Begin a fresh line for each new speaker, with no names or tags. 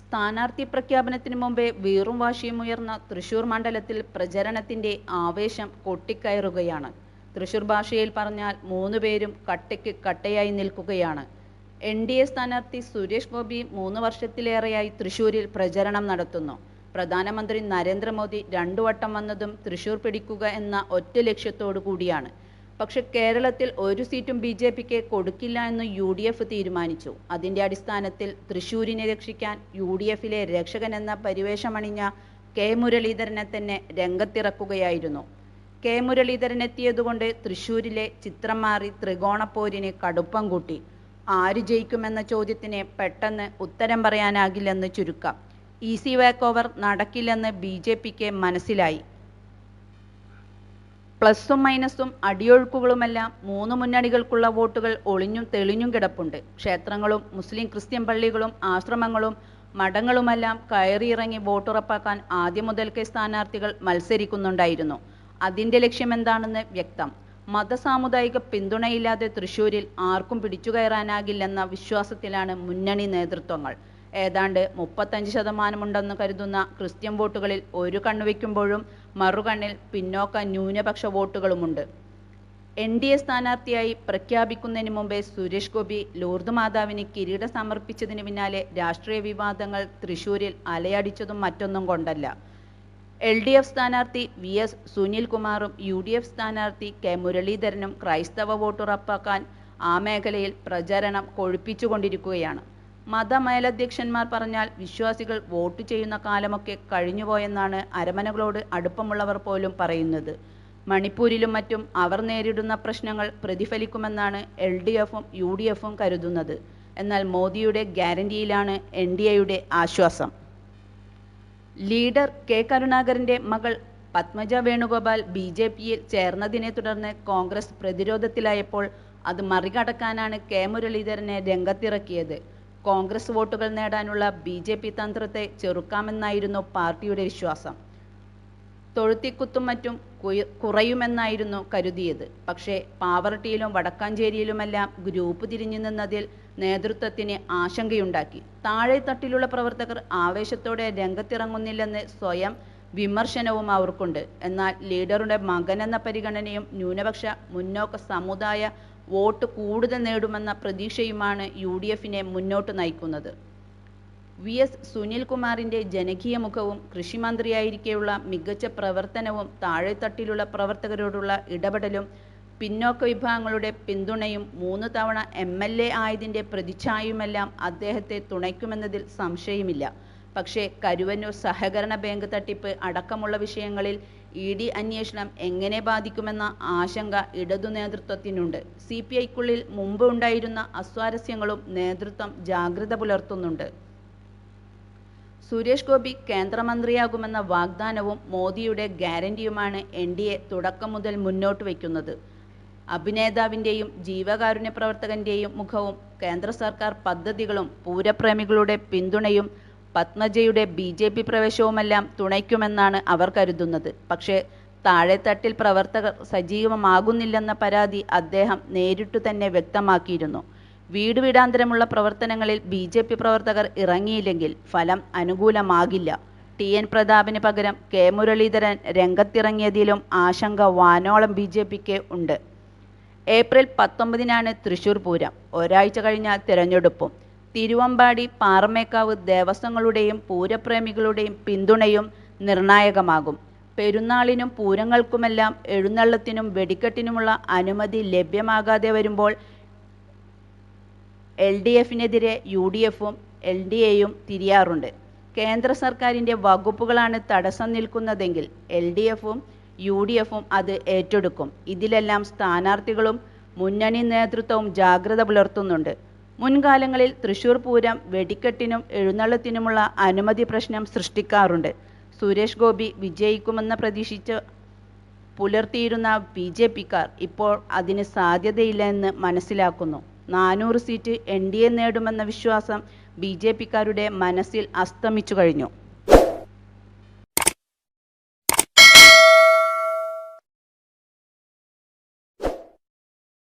സ്ഥാനാർത്ഥി പ്രഖ്യാപനത്തിന് മുമ്പേ വീറും വാശിയും ഉയർന്ന തൃശൂർ മണ്ഡലത്തിൽ പ്രചരണത്തിന്റെ ആവേശം കൊട്ടിക്കയറുകയാണ്. തൃശൂർ ഭാഷയിൽ പറഞ്ഞാൽ മൂന്ന് പേരും കട്ടയ്ക്ക് കട്ടയായി നിൽക്കുകയാണ്. എൻ ഡി എ സ്ഥാനാർത്ഥി സുരേഷ് ഗോപി മൂന്ന് വർഷത്തിലേറെയായി തൃശൂരിൽ പ്രചരണം നടത്തുന്നു. പ്രധാനമന്ത്രി നരേന്ദ്രമോദി രണ്ടു വട്ടം വന്നതും തൃശൂർ പിടിക്കുക എന്ന ഒറ്റ ലക്ഷ്യത്തോടു കൂടിയാണ്. പക്ഷെ കേരളത്തിൽ ഒരു സീറ്റും ബി ജെ പിക്ക് കൊടുക്കില്ല എന്ന് യു ഡി എഫ് തീരുമാനിച്ചു. അതിന്റെ അടിസ്ഥാനത്തിൽ തൃശൂരിനെ രക്ഷിക്കാൻ യു ഡി എഫിലെ രക്ഷകൻ എന്ന പരിവേഷമണിഞ്ഞ കെ മുരളീധരനെ തന്നെ രംഗത്തിറക്കുകയായിരുന്നു. കെ മുരളീധരൻ എത്തിയതുകൊണ്ട് തൃശൂരിലെ ചിത്രം മാറി ത്രികോണപ്പോരിന് കടുപ്പം കൂട്ടി. ആര് ജയിക്കുമെന്ന ചോദ്യത്തിന് പെട്ടെന്ന് ഉത്തരം പറയാനാകില്ലെന്ന് ചുരുക്കം. ഈസി വാക്ക് ഓവർ നടക്കില്ലെന്ന് ബി മനസ്സിലായി. പ്ലസും മൈനസും അടിയൊഴുക്കുകളുമെല്ലാം മൂന്ന് മുന്നണികൾക്കുള്ള വോട്ടുകൾ ഒളിഞ്ഞും തെളിഞ്ഞും കിടപ്പുണ്ട്. ക്ഷേത്രങ്ങളും മുസ്ലിം ക്രിസ്ത്യൻ പള്ളികളും ആശ്രമങ്ങളും മഠങ്ങളുമെല്ലാം കയറിയിറങ്ങി വോട്ടുറപ്പാക്കാൻ ആദ്യം മുതൽക്കേ സ്ഥാനാർത്ഥികൾ മത്സരിക്കുന്നുണ്ടായിരുന്നു. അതിന്റെ ലക്ഷ്യം എന്താണെന്ന് വ്യക്തം. മതസാമുദായിക പിന്തുണയില്ലാതെ തൃശൂരിൽ ആർക്കും പിടിച്ചുകയറാനാകില്ലെന്ന വിശ്വാസത്തിലാണ് മുന്നണി നേതൃത്വങ്ങൾ. ഏതാണ്ട് മുപ്പത്തഞ്ച് ശതമാനമുണ്ടെന്ന് കരുതുന്ന ക്രിസ്ത്യൻ വോട്ടുകളിൽ ഒരു കണ്ണുവെക്കുമ്പോഴും മറുകണ്ണിൽ പിന്നോക്ക ന്യൂനപക്ഷ വോട്ടുകളുമുണ്ട്. എൻ ഡി എ സ്ഥാനാർത്ഥിയായി പ്രഖ്യാപിക്കുന്നതിന് മുമ്പേ സുരേഷ് ഗോപി ലൂർദ് മാതാവിന് കിരീടം സമർപ്പിച്ചതിന് പിന്നാലെ രാഷ്ട്രീയ വിവാദങ്ങൾ തൃശൂരിൽ അലയടിച്ചതും മറ്റൊന്നും കൊണ്ടല്ല. എൽ ഡി എഫ് സ്ഥാനാർത്ഥി വി എസ് സുനിൽകുമാറും യു ഡി എഫ് സ്ഥാനാർത്ഥി കെ മുരളീധരനും ക്രൈസ്തവ വോട്ടുറപ്പാക്കാൻ ആ മേഖലയിൽ പ്രചരണം കൊഴുപ്പിച്ചുകൊണ്ടിരിക്കുകയാണ്. മതമേലധ്യക്ഷന്മാർ പറഞ്ഞാൽ വിശ്വാസികൾ വോട്ട് ചെയ്യുന്ന കാലമൊക്കെ കഴിഞ്ഞുപോയെന്നാണ് അരമനകളോട് അടുപ്പമുള്ളവർ പോലും പറയുന്നത്. മണിപ്പൂരിലും മറ്റും അവർ നേരിടുന്ന പ്രശ്നങ്ങൾ പ്രതിഫലിക്കുമെന്നാണ് എൽ ഡി എഫും യു ഡി എഫും കരുതുന്നത്. എന്നാൽ മോദിയുടെ ഗ്യാരണ്ടിയിലാണ് എൻ ഡി എയുടെ ആശ്വാസം. ലീഡർ കെ കരുണാകരന്റെ മകൾ പത്മജ വേണുഗോപാൽ ബി ജെ പിയിൽ ചേർന്നതിനെ തുടർന്ന് കോൺഗ്രസ് പ്രതിരോധത്തിലായപ്പോൾ അത് മറികടക്കാനാണ് കെ മുരളീധരനെ രംഗത്തിറക്കിയത്. കോൺഗ്രസ് വോട്ടുകൾ നേടാനുള്ള ബി ജെ പി തന്ത്രത്തെ ചെറുക്കാമെന്നായിരുന്നു പാർട്ടിയുടെ വിശ്വാസം. തൊഴുത്തിക്കുത്തും മറ്റും കുറയുമെന്നായിരുന്നു കരുതിയത്. പക്ഷേ പാവറട്ടിയിലും വടക്കാഞ്ചേരിയിലുമെല്ലാം ഗ്രൂപ്പ് തിരിഞ്ഞു നിന്നതിൽ നേതൃത്വത്തിന് ആശങ്കയുണ്ടാക്കി. താഴെ തട്ടിലുള്ള പ്രവർത്തകർ ആവേശത്തോടെ രംഗത്തിറങ്ങുന്നില്ലെന്ന് സ്വയം വിമർശനവും അവർക്കുണ്ട്. എന്നാൽ ലീഡറുടെ മകനെന്ന പരിഗണനയും ന്യൂനപക്ഷ മുന്നോക്ക സമുദായ വോട്ട് കൂടുതൽ നേടുമെന്ന പ്രതീക്ഷയുമാണ് യു ഡി എഫിനെ മുന്നോട്ട് നയിക്കുന്നത്. വി എസ് സുനിൽകുമാറിന്റെ ജനകീയ മുഖവും കൃഷിമന്ത്രിയായിരിക്കെയുള്ള മികച്ച പ്രവർത്തനവും താഴെത്തട്ടിലുള്ള പ്രവർത്തകരോടുള്ള ഇടപെടലും പിന്നോക്ക വിഭാഗങ്ങളുടെ പിന്തുണയും മൂന്ന് തവണ എം എൽ എ ആയതിന്റെ പ്രതിച്ഛായുമെല്ലാം അദ്ദേഹത്തെ തുണയ്ക്കുമെന്നതിൽ സംശയമില്ല. പക്ഷേ കരുവന്നൂർ സഹകരണ ബാങ്ക് തട്ടിപ്പ് അടക്കമുള്ള വിഷയങ്ങളിൽ ഇ ഡി അന്വേഷണം എങ്ങനെ ബാധിക്കുമെന്ന ആശങ്ക ഇടതു നേതൃത്വത്തിനുണ്ട്. സി പി ഐക്കുള്ളിൽ മുമ്പ് ഉണ്ടായിരുന്ന അസ്വാരസ്യങ്ങളും നേതൃത്വം ജാഗ്രത പുലർത്തുന്നുണ്ട്. സുരേഷ് ഗോപി കേന്ദ്രമന്ത്രിയാകുമെന്ന വാഗ്ദാനവും മോദിയുടെ ഗ്യാരണ്ടിയുമാണ് എൻ ഡി എ തുടക്കം മുതൽ മുന്നോട്ട് വയ്ക്കുന്നത്. അഭിനേതാവിന്റെയും ജീവകാരുണ്യ പ്രവർത്തകന്റെയും മുഖവും കേന്ദ്ര സർക്കാർ പദ്ധതികളും പൂരപ്രേമികളുടെ പിന്തുണയും പത്മജയുടെ ബി ജെ പി പ്രവേശവുമെല്ലാം തുണയ്ക്കുമെന്നാണ് അവർ കരുതുന്നത്. പക്ഷേ താഴെത്തട്ടിൽ പ്രവർത്തകർ സജീവമാകുന്നില്ലെന്ന പരാതി അദ്ദേഹം നേരിട്ടു തന്നെ വ്യക്തമാക്കിയിരുന്നു. വീട് വീടാന്തരമുള്ള പ്രവർത്തനങ്ങളിൽ ബി ജെ പി പ്രവർത്തകർ ഇറങ്ങിയില്ലെങ്കിൽ ഫലം അനുകൂലമാകില്ല. ടി എൻ പ്രതാപിന് പകരം കെ മുരളീധരൻ രംഗത്തിറങ്ങിയതിലും ആശങ്ക വാനോളം ബി ജെ പിക്ക് ഉണ്ട്. ഏപ്രിൽ പത്തൊമ്പതിനാണ് തൃശൂർ പൂരം. ഒരാഴ്ച കഴിഞ്ഞാൽ തിരഞ്ഞെടുപ്പും. തിരുവമ്പാടി പാറമേക്കാവ് ദേവസ്വങ്ങളുടെയും പൂരപ്രേമികളുടെയും പിന്തുണയും നിർണായകമാകും. പെരുന്നാളിനും പൂരങ്ങൾക്കുമെല്ലാം എഴുന്നള്ളത്തിനും വെടിക്കെട്ടിനുമുള്ള അനുമതി ലഭ്യമാകാതെ വരുമ്പോൾ എൽ ഡി എഫിനെതിരെ യു ഡി എഫും എൽ ഡി എയും തിരിയാറുണ്ട്. കേന്ദ്ര സർക്കാരിന്റെ വകുപ്പുകളാണ് തടസ്സം നിൽക്കുന്നതെങ്കിൽ എൽ ഡി എഫും യു ഡി എഫും അത് ഏറ്റെടുക്കും. ഇതിലെല്ലാം സ്ഥാനാർത്ഥികളും മുന്നണി നേതൃത്വവും ജാഗ്രത പുലർത്തുന്നുണ്ട്. മുൻകാലങ്ങളിൽ തൃശൂർ പൂരം വെടിക്കെട്ടിനും എഴുന്നള്ളത്തിനുമുള്ള അനുമതി പ്രശ്നം സൃഷ്ടിക്കാറുണ്ട്. സുരേഷ് ഗോപി വിജയിക്കുമെന്ന് പ്രതീക്ഷിച്ച് പുലർത്തിയിരുന്ന ബി ജെ പിക്കാർ ഇപ്പോൾ അതിന് സാധ്യതയില്ലെന്ന് മനസ്സിലാക്കുന്നു. നാനൂറ് സീറ്റ് എൻ ഡി എ നേടുമെന്ന വിശ്വാസം ബി ജെ പിക്കാരുടെ മനസ്സിൽ അസ്തമിച്ചു കഴിഞ്ഞു.